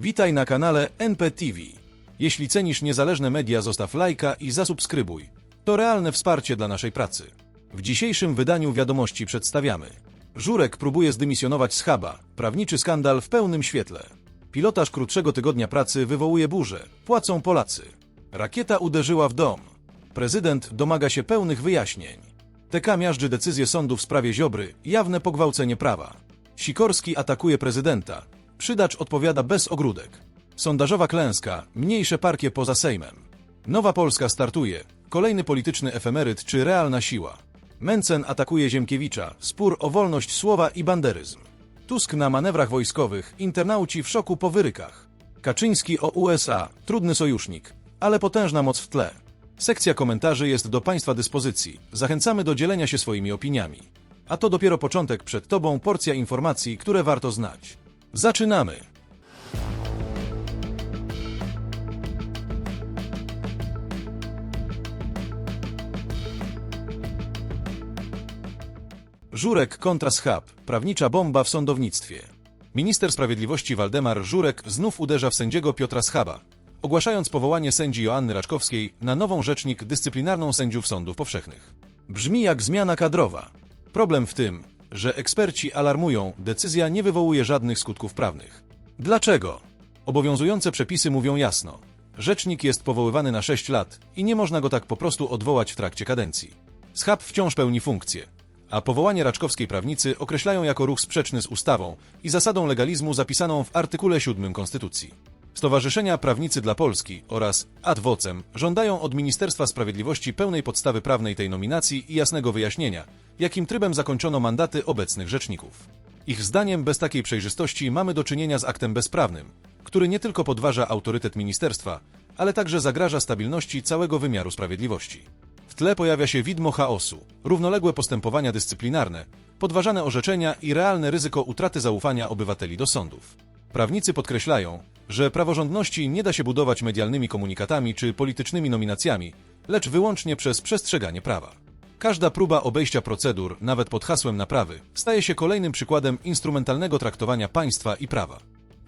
Witaj na kanale NPTV. Jeśli cenisz niezależne media, zostaw lajka i zasubskrybuj. To realne wsparcie dla naszej pracy. W dzisiejszym wydaniu wiadomości przedstawiamy. Żurek próbuje zdymisjonować z huba. Prawniczy skandal w pełnym świetle. Pilotaż krótszego tygodnia pracy wywołuje burzę. Płacą Polacy. Rakieta uderzyła w dom. Prezydent domaga się pełnych wyjaśnień. TK miażdży decyzję sądu w sprawie Ziobry, jawne pogwałcenie prawa. Sikorski atakuje prezydenta. Przydacz odpowiada bez ogródek. Sondażowa klęska, mniejsze parkie poza Sejmem. Nowa Polska startuje. Kolejny polityczny efemeryt czy realna siła. Mencen atakuje Ziemkiewicza. Spór o wolność słowa i banderyzm. Tusk na manewrach wojskowych. Internauci w szoku po wyrykach. Kaczyński o USA. Trudny sojusznik, ale potężna moc w tle. Sekcja komentarzy jest do Państwa dyspozycji. Zachęcamy do dzielenia się swoimi opiniami. A to dopiero początek przed Tobą porcja informacji, które warto znać. Zaczynamy! Żurek kontra Schab. Prawnicza bomba w sądownictwie. Minister Sprawiedliwości Waldemar Żurek znów uderza w sędziego Piotra Schaba, ogłaszając powołanie sędzi Joanny Raczkowskiej na nową rzecznik dyscyplinarną sędziów sądów powszechnych. Brzmi jak zmiana kadrowa. Problem w tym, że eksperci alarmują, decyzja nie wywołuje żadnych skutków prawnych. Dlaczego? Obowiązujące przepisy mówią jasno. Rzecznik jest powoływany na 6 lat i nie można go tak po prostu odwołać w trakcie kadencji. Schab wciąż pełni funkcję, a powołanie raczkowskiej prawnicy określają jako ruch sprzeczny z ustawą i zasadą legalizmu zapisaną w artykule 7 Konstytucji. Stowarzyszenia Prawnicy dla Polski oraz Ad Vocem żądają od Ministerstwa Sprawiedliwości pełnej podstawy prawnej tej nominacji i jasnego wyjaśnienia, jakim trybem zakończono mandaty obecnych rzeczników. Ich zdaniem bez takiej przejrzystości mamy do czynienia z aktem bezprawnym, który nie tylko podważa autorytet ministerstwa, ale także zagraża stabilności całego wymiaru sprawiedliwości. W tle pojawia się widmo chaosu, równoległe postępowania dyscyplinarne, podważane orzeczenia i realne ryzyko utraty zaufania obywateli do sądów. Prawnicy podkreślają, że praworządności nie da się budować medialnymi komunikatami czy politycznymi nominacjami, lecz wyłącznie przez przestrzeganie prawa. Każda próba obejścia procedur, nawet pod hasłem naprawy, staje się kolejnym przykładem instrumentalnego traktowania państwa i prawa.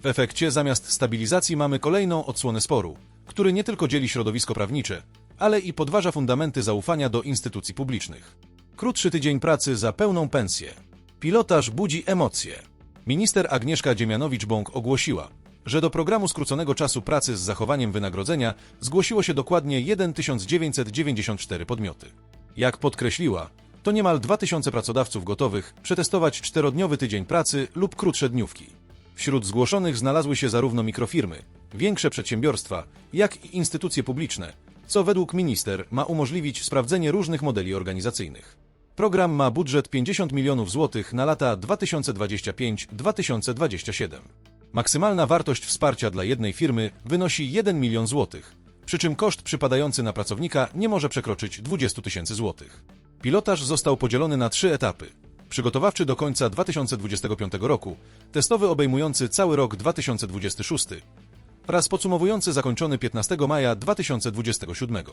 W efekcie zamiast stabilizacji mamy kolejną odsłonę sporu, który nie tylko dzieli środowisko prawnicze, ale i podważa fundamenty zaufania do instytucji publicznych. Krótszy tydzień pracy za pełną pensję. Pilotaż budzi emocje. Minister Agnieszka Dziemianowicz-Bąk ogłosiła, że do programu skróconego czasu pracy z zachowaniem wynagrodzenia zgłosiło się dokładnie 1994 podmioty. Jak podkreśliła, to niemal 2000 pracodawców gotowych przetestować czterodniowy tydzień pracy lub krótsze dniówki. Wśród zgłoszonych znalazły się zarówno mikrofirmy, większe przedsiębiorstwa, jak i instytucje publiczne, co według minister ma umożliwić sprawdzenie różnych modeli organizacyjnych. Program ma budżet 50 milionów złotych na lata 2025-2027. Maksymalna wartość wsparcia dla jednej firmy wynosi 1 milion złotych, przy czym koszt przypadający na pracownika nie może przekroczyć 20 tysięcy złotych. Pilotaż został podzielony na trzy etapy. Przygotowawczy do końca 2025 roku, testowy obejmujący cały rok 2026 oraz podsumowujący zakończony 15 maja 2027.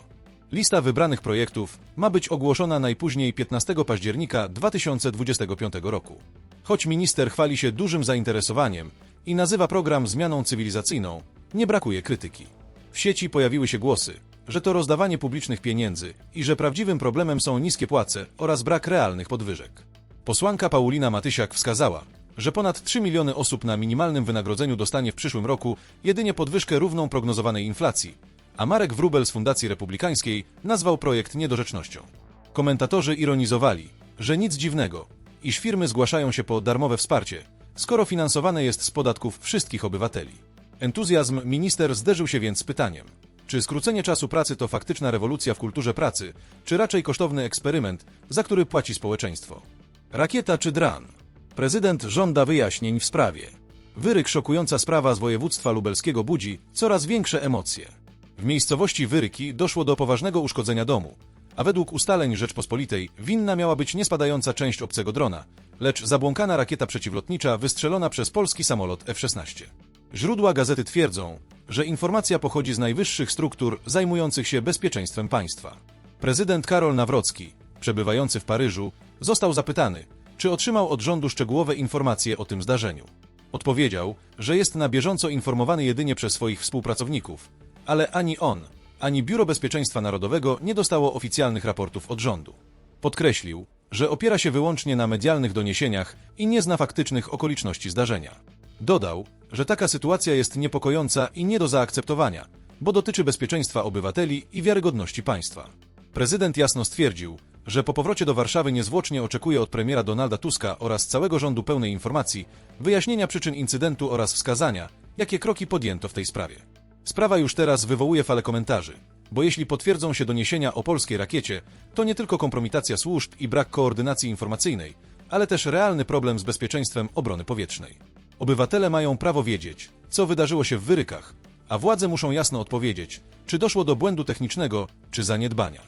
Lista wybranych projektów ma być ogłoszona najpóźniej 15 października 2025 roku. Choć minister chwali się dużym zainteresowaniem i nazywa program zmianą cywilizacyjną, nie brakuje krytyki. W sieci pojawiły się głosy, że to rozdawanie publicznych pieniędzy i że prawdziwym problemem są niskie płace oraz brak realnych podwyżek. Posłanka Paulina Matysiak wskazała, że ponad 3 miliony osób na minimalnym wynagrodzeniu dostanie w przyszłym roku jedynie podwyżkę równą prognozowanej inflacji, a Marek Wróbel z Fundacji Republikańskiej nazwał projekt niedorzecznością. Komentatorzy ironizowali, że nic dziwnego, iż firmy zgłaszają się po darmowe wsparcie, skoro finansowane jest z podatków wszystkich obywateli. Entuzjazm minister zderzył się więc z pytaniem, czy skrócenie czasu pracy to faktyczna rewolucja w kulturze pracy, czy raczej kosztowny eksperyment, za który płaci społeczeństwo. Rakieta czy dran? Prezydent żąda wyjaśnień w sprawie. Wyryk szokująca sprawa z województwa lubelskiego budzi coraz większe emocje. W miejscowości Wyryki doszło do poważnego uszkodzenia domu, a według ustaleń Rzeczpospolitej winna miała być niespadająca część obcego drona, lecz zabłąkana rakieta przeciwlotnicza wystrzelona przez polski samolot F-16. Źródła gazety twierdzą, że informacja pochodzi z najwyższych struktur zajmujących się bezpieczeństwem państwa. Prezydent Karol Nawrocki, przebywający w Paryżu, został zapytany, czy otrzymał od rządu szczegółowe informacje o tym zdarzeniu. Odpowiedział, że jest na bieżąco informowany jedynie przez swoich współpracowników, ale ani on, ani Biuro Bezpieczeństwa Narodowego nie dostało oficjalnych raportów od rządu. Podkreślił, że opiera się wyłącznie na medialnych doniesieniach i nie zna faktycznych okoliczności zdarzenia. Dodał, że taka sytuacja jest niepokojąca i nie do zaakceptowania, bo dotyczy bezpieczeństwa obywateli i wiarygodności państwa. Prezydent jasno stwierdził, że po powrocie do Warszawy niezwłocznie oczekuje od premiera Donalda Tuska oraz całego rządu pełnej informacji, wyjaśnienia przyczyn incydentu oraz wskazania, jakie kroki podjęto w tej sprawie. Sprawa już teraz wywołuje falę komentarzy, bo jeśli potwierdzą się doniesienia o polskiej rakiecie, to nie tylko kompromitacja służb i brak koordynacji informacyjnej, ale też realny problem z bezpieczeństwem obrony powietrznej. Obywatele mają prawo wiedzieć, co wydarzyło się w wyrykach, a władze muszą jasno odpowiedzieć, czy doszło do błędu technicznego, czy zaniedbania.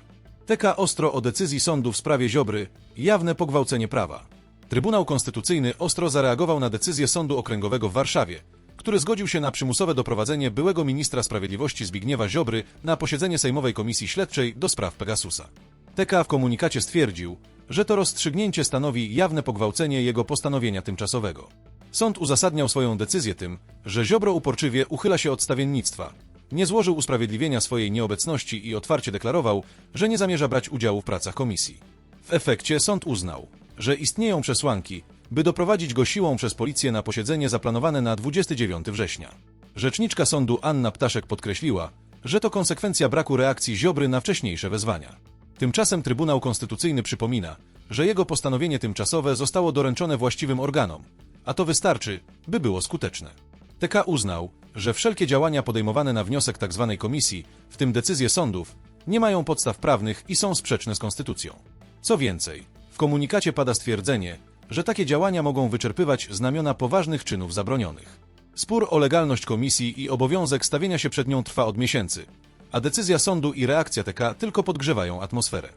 TK ostro o decyzji sądu w sprawie Ziobry, jawne pogwałcenie prawa. Trybunał Konstytucyjny ostro zareagował na decyzję Sądu Okręgowego w Warszawie, który zgodził się na przymusowe doprowadzenie byłego ministra sprawiedliwości Zbigniewa Ziobry na posiedzenie Sejmowej Komisji Śledczej do spraw Pegasusa. TK w komunikacie stwierdził, że to rozstrzygnięcie stanowi jawne pogwałcenie jego postanowienia tymczasowego. Sąd uzasadniał swoją decyzję tym, że Ziobro uporczywie uchyla się od stawiennictwa, nie złożył usprawiedliwienia swojej nieobecności i otwarcie deklarował, że nie zamierza brać udziału w pracach komisji. W efekcie sąd uznał, że istnieją przesłanki, by doprowadzić go siłą przez policję na posiedzenie zaplanowane na 29 września. Rzeczniczka sądu Anna Ptaszek podkreśliła, że to konsekwencja braku reakcji Ziobry na wcześniejsze wezwania. Tymczasem Trybunał Konstytucyjny przypomina, że jego postanowienie tymczasowe zostało doręczone właściwym organom, a to wystarczy, by było skuteczne. TK uznał, że wszelkie działania podejmowane na wniosek tzw. komisji, w tym decyzje sądów, nie mają podstaw prawnych i są sprzeczne z konstytucją. Co więcej, w komunikacie pada stwierdzenie, że takie działania mogą wyczerpywać znamiona poważnych czynów zabronionych. Spór o legalność komisji i obowiązek stawienia się przed nią trwa od miesięcy, a decyzja sądu i reakcja TK tylko podgrzewają atmosferę.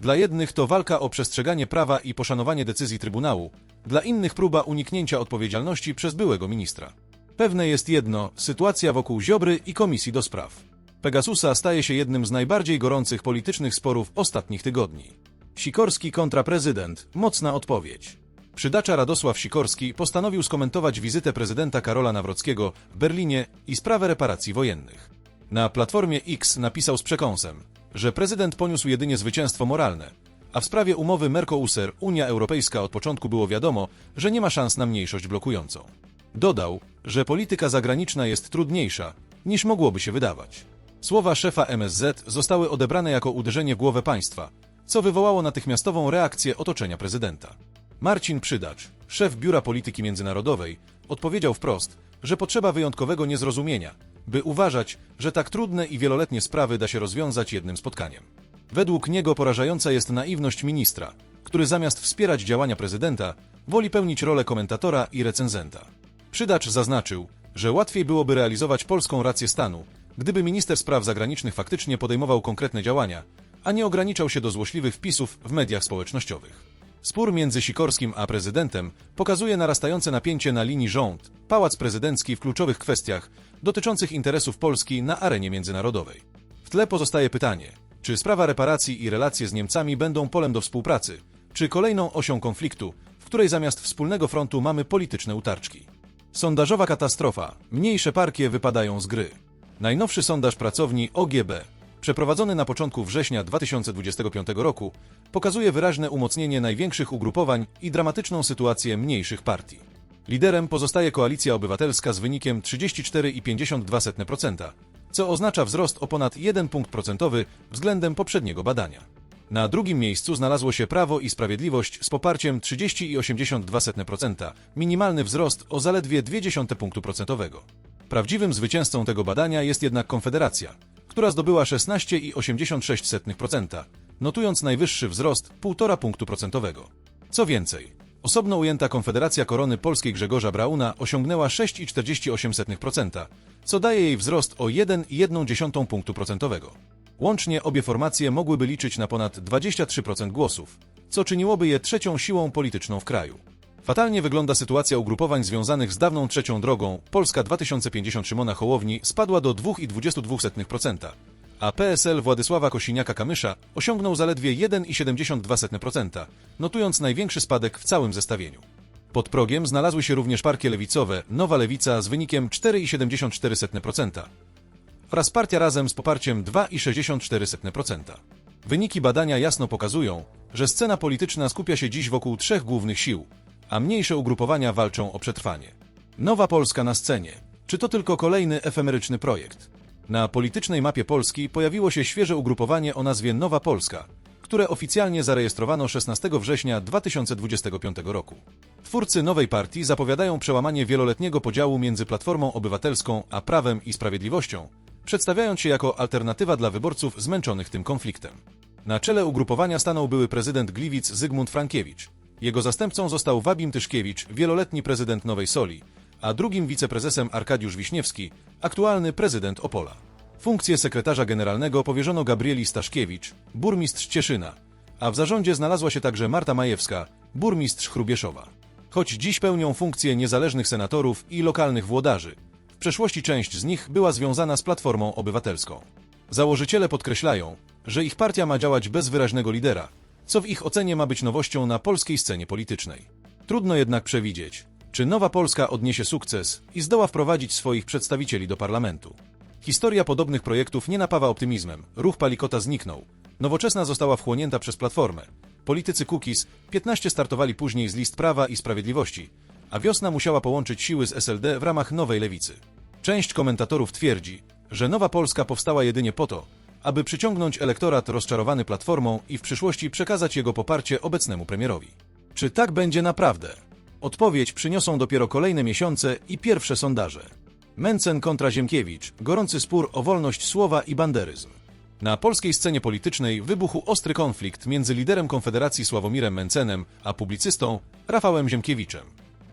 Dla jednych to walka o przestrzeganie prawa i poszanowanie decyzji Trybunału, dla innych próba uniknięcia odpowiedzialności przez byłego ministra. Pewne jest jedno, sytuacja wokół Ziobry i Komisji do Spraw. Pegasusa staje się jednym z najbardziej gorących politycznych sporów ostatnich tygodni. Sikorski kontra prezydent, mocna odpowiedź. Przydacza Radosław Sikorski postanowił skomentować wizytę prezydenta Karola Nawrockiego w Berlinie i sprawę reparacji wojennych. Na platformie X napisał z przekąsem, że prezydent poniósł jedynie zwycięstwo moralne, a w sprawie umowy Mercosur Unia Europejska od początku było wiadomo, że nie ma szans na mniejszość blokującą. Dodał, że polityka zagraniczna jest trudniejsza, niż mogłoby się wydawać. Słowa szefa MSZ zostały odebrane jako uderzenie w głowę państwa, co wywołało natychmiastową reakcję otoczenia prezydenta. Marcin Przydacz, szef Biura Polityki Międzynarodowej, odpowiedział wprost, że potrzeba wyjątkowego niezrozumienia, by uważać, że tak trudne i wieloletnie sprawy da się rozwiązać jednym spotkaniem. Według niego porażająca jest naiwność ministra, który zamiast wspierać działania prezydenta, woli pełnić rolę komentatora i recenzenta. Przydacz zaznaczył, że łatwiej byłoby realizować polską rację stanu, gdyby minister spraw zagranicznych faktycznie podejmował konkretne działania, a nie ograniczał się do złośliwych wpisów w mediach społecznościowych. Spór między Sikorskim a prezydentem pokazuje narastające napięcie na linii rząd, pałac prezydencki w kluczowych kwestiach dotyczących interesów Polski na arenie międzynarodowej. W tle pozostaje pytanie, czy sprawa reparacji i relacje z Niemcami będą polem do współpracy, czy kolejną osią konfliktu, w której zamiast wspólnego frontu mamy polityczne utarczki. Sondażowa katastrofa. Mniejsze partie wypadają z gry. Najnowszy sondaż pracowni OGB, przeprowadzony na początku września 2025 roku, pokazuje wyraźne umocnienie największych ugrupowań i dramatyczną sytuację mniejszych partii. Liderem pozostaje Koalicja Obywatelska z wynikiem 34,52%, co oznacza wzrost o ponad 1 punkt procentowy względem poprzedniego badania. Na drugim miejscu znalazło się Prawo i Sprawiedliwość z poparciem 30,82%, minimalny wzrost o zaledwie 0,2 punktu procentowego. Prawdziwym zwycięzcą tego badania jest jednak Konfederacja, która zdobyła 16,86%, notując najwyższy wzrost 1,5 punktu procentowego. Co więcej, osobno ujęta Konfederacja Korony Polskiej Grzegorza Brauna osiągnęła 6,48%, co daje jej wzrost o 1,1 punktu procentowego. Łącznie obie formacje mogłyby liczyć na ponad 23% głosów, co czyniłoby je trzecią siłą polityczną w kraju. Fatalnie wygląda sytuacja ugrupowań związanych z dawną trzecią drogą. Polska 2050 Szymona Hołowni spadła do 2,22%, a PSL Władysława Kosiniaka-Kamysza osiągnął zaledwie 1,72%, notując największy spadek w całym zestawieniu. Pod progiem znalazły się również partie lewicowe Nowa Lewica z wynikiem 4,74% oraz partia Razem z poparciem 2,64%. Wyniki badania jasno pokazują, że scena polityczna skupia się dziś wokół trzech głównych sił, a mniejsze ugrupowania walczą o przetrwanie. Nowa Polska na scenie. Czy to tylko kolejny efemeryczny projekt? Na politycznej mapie Polski pojawiło się świeże ugrupowanie o nazwie Nowa Polska, które oficjalnie zarejestrowano 16 września 2025 roku. Twórcy nowej partii zapowiadają przełamanie wieloletniego podziału między Platformą Obywatelską a Prawem i Sprawiedliwością, przedstawiając się jako alternatywa dla wyborców zmęczonych tym konfliktem. Na czele ugrupowania stanął były prezydent Gliwic Zygmunt Frankiewicz. Jego zastępcą został Wabim Tyszkiewicz, wieloletni prezydent Nowej Soli, a drugim wiceprezesem Arkadiusz Wiśniewski, aktualny prezydent Opola. Funkcję sekretarza generalnego powierzono Gabrieli Staszkiewicz, burmistrz Cieszyna, a w zarządzie znalazła się także Marta Majewska, burmistrz Chrubieszowa. Choć dziś pełnią funkcje niezależnych senatorów i lokalnych włodarzy, w przeszłości część z nich była związana z Platformą Obywatelską. Założyciele podkreślają, że ich partia ma działać bez wyraźnego lidera, co w ich ocenie ma być nowością na polskiej scenie politycznej. Trudno jednak przewidzieć, czy Nowa Polska odniesie sukces i zdoła wprowadzić swoich przedstawicieli do parlamentu. Historia podobnych projektów nie napawa optymizmem. Ruch Palikota zniknął. Nowoczesna została wchłonięta przez Platformę. Politycy Kukiz 15 startowali później z list Prawa i Sprawiedliwości, a wiosna musiała połączyć siły z SLD w ramach nowej lewicy. Część komentatorów twierdzi, że Nowa Polska powstała jedynie po to, aby przyciągnąć elektorat rozczarowany Platformą i w przyszłości przekazać jego poparcie obecnemu premierowi. Czy tak będzie naprawdę? Odpowiedź przyniosą dopiero kolejne miesiące i pierwsze sondaże. Mencen kontra Ziemkiewicz, gorący spór o wolność słowa i banderyzm. Na polskiej scenie politycznej wybuchł ostry konflikt między liderem Konfederacji Sławomirem Mencenem a publicystą Rafałem Ziemkiewiczem.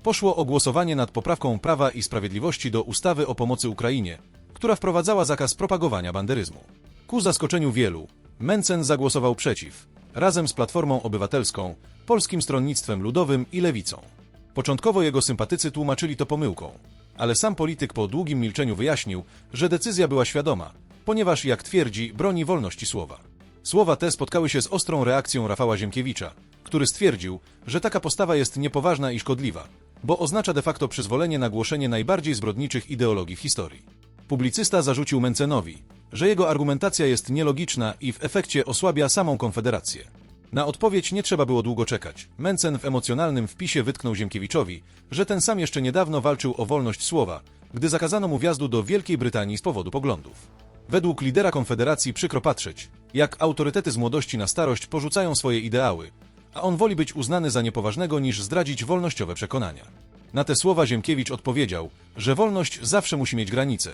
Poszło o głosowanie nad poprawką Prawa i Sprawiedliwości do ustawy o pomocy Ukrainie, która wprowadzała zakaz propagowania banderyzmu. Ku zaskoczeniu wielu, Mencen zagłosował przeciw, razem z Platformą Obywatelską, Polskim Stronnictwem Ludowym i Lewicą. Początkowo jego sympatycy tłumaczyli to pomyłką, ale sam polityk po długim milczeniu wyjaśnił, że decyzja była świadoma, ponieważ, jak twierdzi, broni wolności słowa. Słowa te spotkały się z ostrą reakcją Rafała Ziemkiewicza, który stwierdził, że taka postawa jest niepoważna i szkodliwa, bo oznacza de facto przyzwolenie na głoszenie najbardziej zbrodniczych ideologii w historii. Publicysta zarzucił Mencenowi, że jego argumentacja jest nielogiczna i w efekcie osłabia samą Konfederację. Na odpowiedź nie trzeba było długo czekać. Mencen w emocjonalnym wpisie wytknął Ziemkiewiczowi, że ten sam jeszcze niedawno walczył o wolność słowa, gdy zakazano mu wjazdu do Wielkiej Brytanii z powodu poglądów. Według lidera Konfederacji przykro patrzeć, jak autorytety z młodości na starość porzucają swoje ideały, a on woli być uznany za niepoważnego niż zdradzić wolnościowe przekonania. Na te słowa Ziemkiewicz odpowiedział, że wolność zawsze musi mieć granice,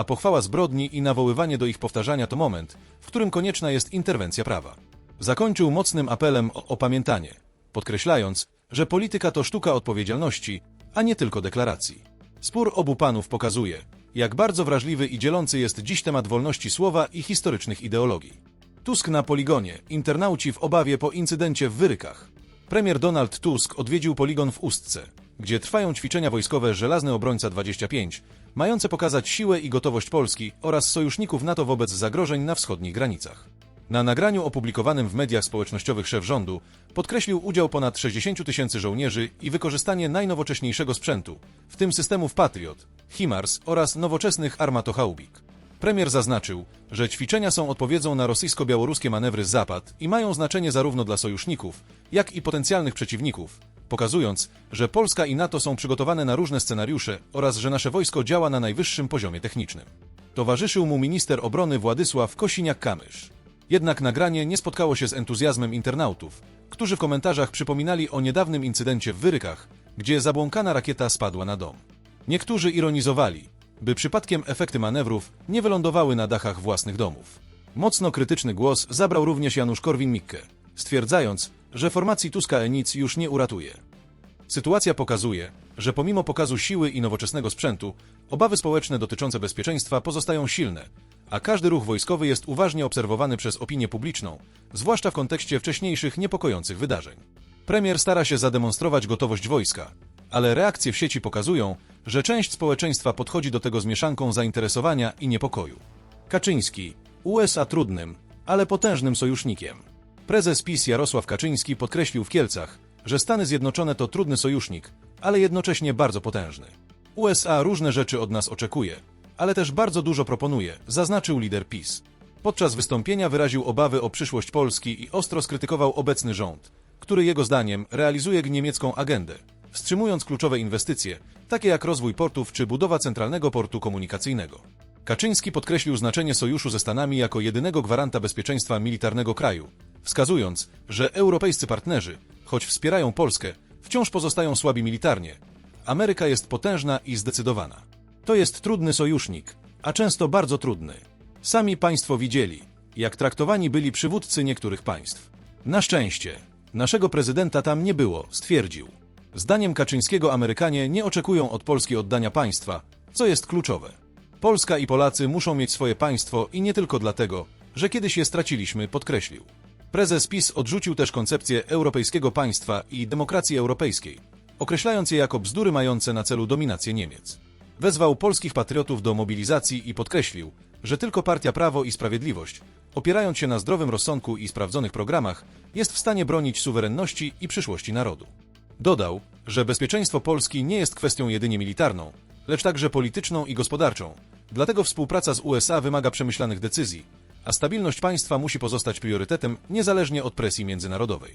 a pochwała zbrodni i nawoływanie do ich powtarzania to moment, w którym konieczna jest interwencja prawa. Zakończył mocnym apelem o opamiętanie, podkreślając, że polityka to sztuka odpowiedzialności, a nie tylko deklaracji. Spór obu panów pokazuje, jak bardzo wrażliwy i dzielący jest dziś temat wolności słowa i historycznych ideologii. Tusk na poligonie, internauci w obawie po incydencie w Wyrykach. Premier Donald Tusk odwiedził poligon w Ustce, gdzie trwają ćwiczenia wojskowe Żelazny Obrońca 25, mające pokazać siłę i gotowość Polski oraz sojuszników NATO wobec zagrożeń na wschodnich granicach. Na nagraniu opublikowanym w mediach społecznościowych szef rządu podkreślił udział ponad 60 tysięcy żołnierzy i wykorzystanie najnowocześniejszego sprzętu, w tym systemów Patriot, HIMARS oraz nowoczesnych armatochaubik. Premier zaznaczył, że ćwiczenia są odpowiedzią na rosyjsko-białoruskie manewry Zapad i mają znaczenie zarówno dla sojuszników, jak i potencjalnych przeciwników, pokazując, że Polska i NATO są przygotowane na różne scenariusze oraz że nasze wojsko działa na najwyższym poziomie technicznym. Towarzyszył mu minister obrony Władysław Kosiniak-Kamysz. Jednak nagranie nie spotkało się z entuzjazmem internautów, którzy w komentarzach przypominali o niedawnym incydencie w Wyrykach, gdzie zabłąkana rakieta spadła na dom. Niektórzy ironizowali, by przypadkiem efekty manewrów nie wylądowały na dachach własnych domów. Mocno krytyczny głos zabrał również Janusz Korwin-Mikke, stwierdzając, że formacji Tuska nic już nie uratuje. Sytuacja pokazuje, że pomimo pokazu siły i nowoczesnego sprzętu, obawy społeczne dotyczące bezpieczeństwa pozostają silne, a każdy ruch wojskowy jest uważnie obserwowany przez opinię publiczną, zwłaszcza w kontekście wcześniejszych niepokojących wydarzeń. Premier stara się zademonstrować gotowość wojska, ale reakcje w sieci pokazują, że część społeczeństwa podchodzi do tego z mieszanką zainteresowania i niepokoju. Kaczyński, USA trudnym, ale potężnym sojusznikiem. Prezes PiS Jarosław Kaczyński podkreślił w Kielcach, że Stany Zjednoczone to trudny sojusznik, ale jednocześnie bardzo potężny. USA różne rzeczy od nas oczekuje, ale też bardzo dużo proponuje, zaznaczył lider PiS. Podczas wystąpienia wyraził obawy o przyszłość Polski i ostro skrytykował obecny rząd, który jego zdaniem realizuje niemiecką agendę, wstrzymując kluczowe inwestycje, takie jak rozwój portów czy budowa centralnego portu komunikacyjnego. Kaczyński podkreślił znaczenie sojuszu ze Stanami jako jedynego gwaranta bezpieczeństwa militarnego kraju, wskazując, że europejscy partnerzy, choć wspierają Polskę, wciąż pozostają słabi militarnie. Ameryka jest potężna i zdecydowana. To jest trudny sojusznik, a często bardzo trudny. Sami państwo widzieli, jak traktowani byli przywódcy niektórych państw. Na szczęście, naszego prezydenta tam nie było, stwierdził. Zdaniem Kaczyńskiego Amerykanie nie oczekują od Polski oddania państwa, co jest kluczowe. Polska i Polacy muszą mieć swoje państwo i nie tylko dlatego, że kiedyś je straciliśmy, podkreślił. Prezes PiS odrzucił też koncepcję europejskiego państwa i demokracji europejskiej, określając je jako bzdury mające na celu dominację Niemiec. Wezwał polskich patriotów do mobilizacji i podkreślił, że tylko Partia Prawo i Sprawiedliwość, opierając się na zdrowym rozsądku i sprawdzonych programach, jest w stanie bronić suwerenności i przyszłości narodu. Dodał, że bezpieczeństwo Polski nie jest kwestią jedynie militarną, lecz także polityczną i gospodarczą. Dlatego współpraca z USA wymaga przemyślanych decyzji, a stabilność państwa musi pozostać priorytetem niezależnie od presji międzynarodowej.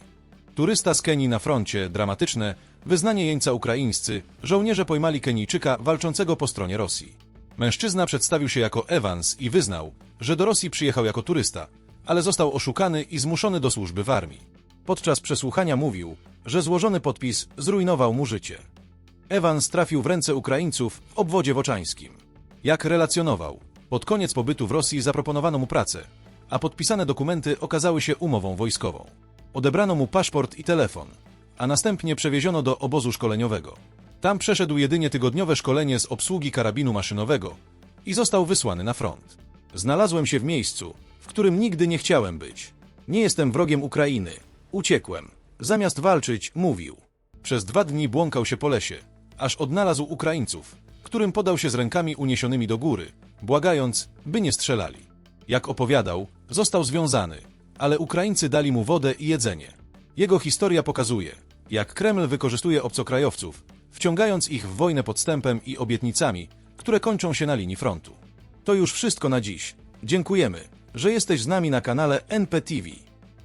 Turysta z Kenii na froncie, dramatyczne, wyznanie jeńca ukraińscy, żołnierze pojmali Kenijczyka walczącego po stronie Rosji. Mężczyzna przedstawił się jako Evans i wyznał, że do Rosji przyjechał jako turysta, ale został oszukany i zmuszony do służby w armii. Podczas przesłuchania mówił, że złożony podpis zrujnował mu życie. Evans trafił w ręce Ukraińców w obwodzie woczańskim. Jak relacjonował, pod koniec pobytu w Rosji zaproponowano mu pracę, a podpisane dokumenty okazały się umową wojskową. Odebrano mu paszport i telefon, a następnie przewieziono do obozu szkoleniowego. Tam przeszedł jedynie tygodniowe szkolenie z obsługi karabinu maszynowego i został wysłany na front. Znalazłem się w miejscu, w którym nigdy nie chciałem być. Nie jestem wrogiem Ukrainy. Uciekłem. Zamiast walczyć, mówił. Przez dwa dni błąkał się po lesie, aż odnalazł Ukraińców, którym podał się z rękami uniesionymi do góry, błagając, by nie strzelali. Jak opowiadał, został związany, ale Ukraińcy dali mu wodę i jedzenie. Jego historia pokazuje, jak Kreml wykorzystuje obcokrajowców, wciągając ich w wojnę podstępem i obietnicami, które kończą się na linii frontu. To już wszystko na dziś. Dziękujemy, że jesteś z nami na kanale NPTV.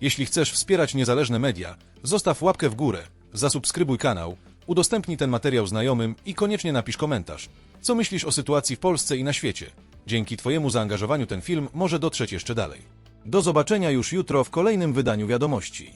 Jeśli chcesz wspierać niezależne media, zostaw łapkę w górę, zasubskrybuj kanał, udostępnij ten materiał znajomym i koniecznie napisz komentarz. Co myślisz o sytuacji w Polsce i na świecie? Dzięki Twojemu zaangażowaniu ten film może dotrzeć jeszcze dalej. Do zobaczenia już jutro w kolejnym wydaniu wiadomości.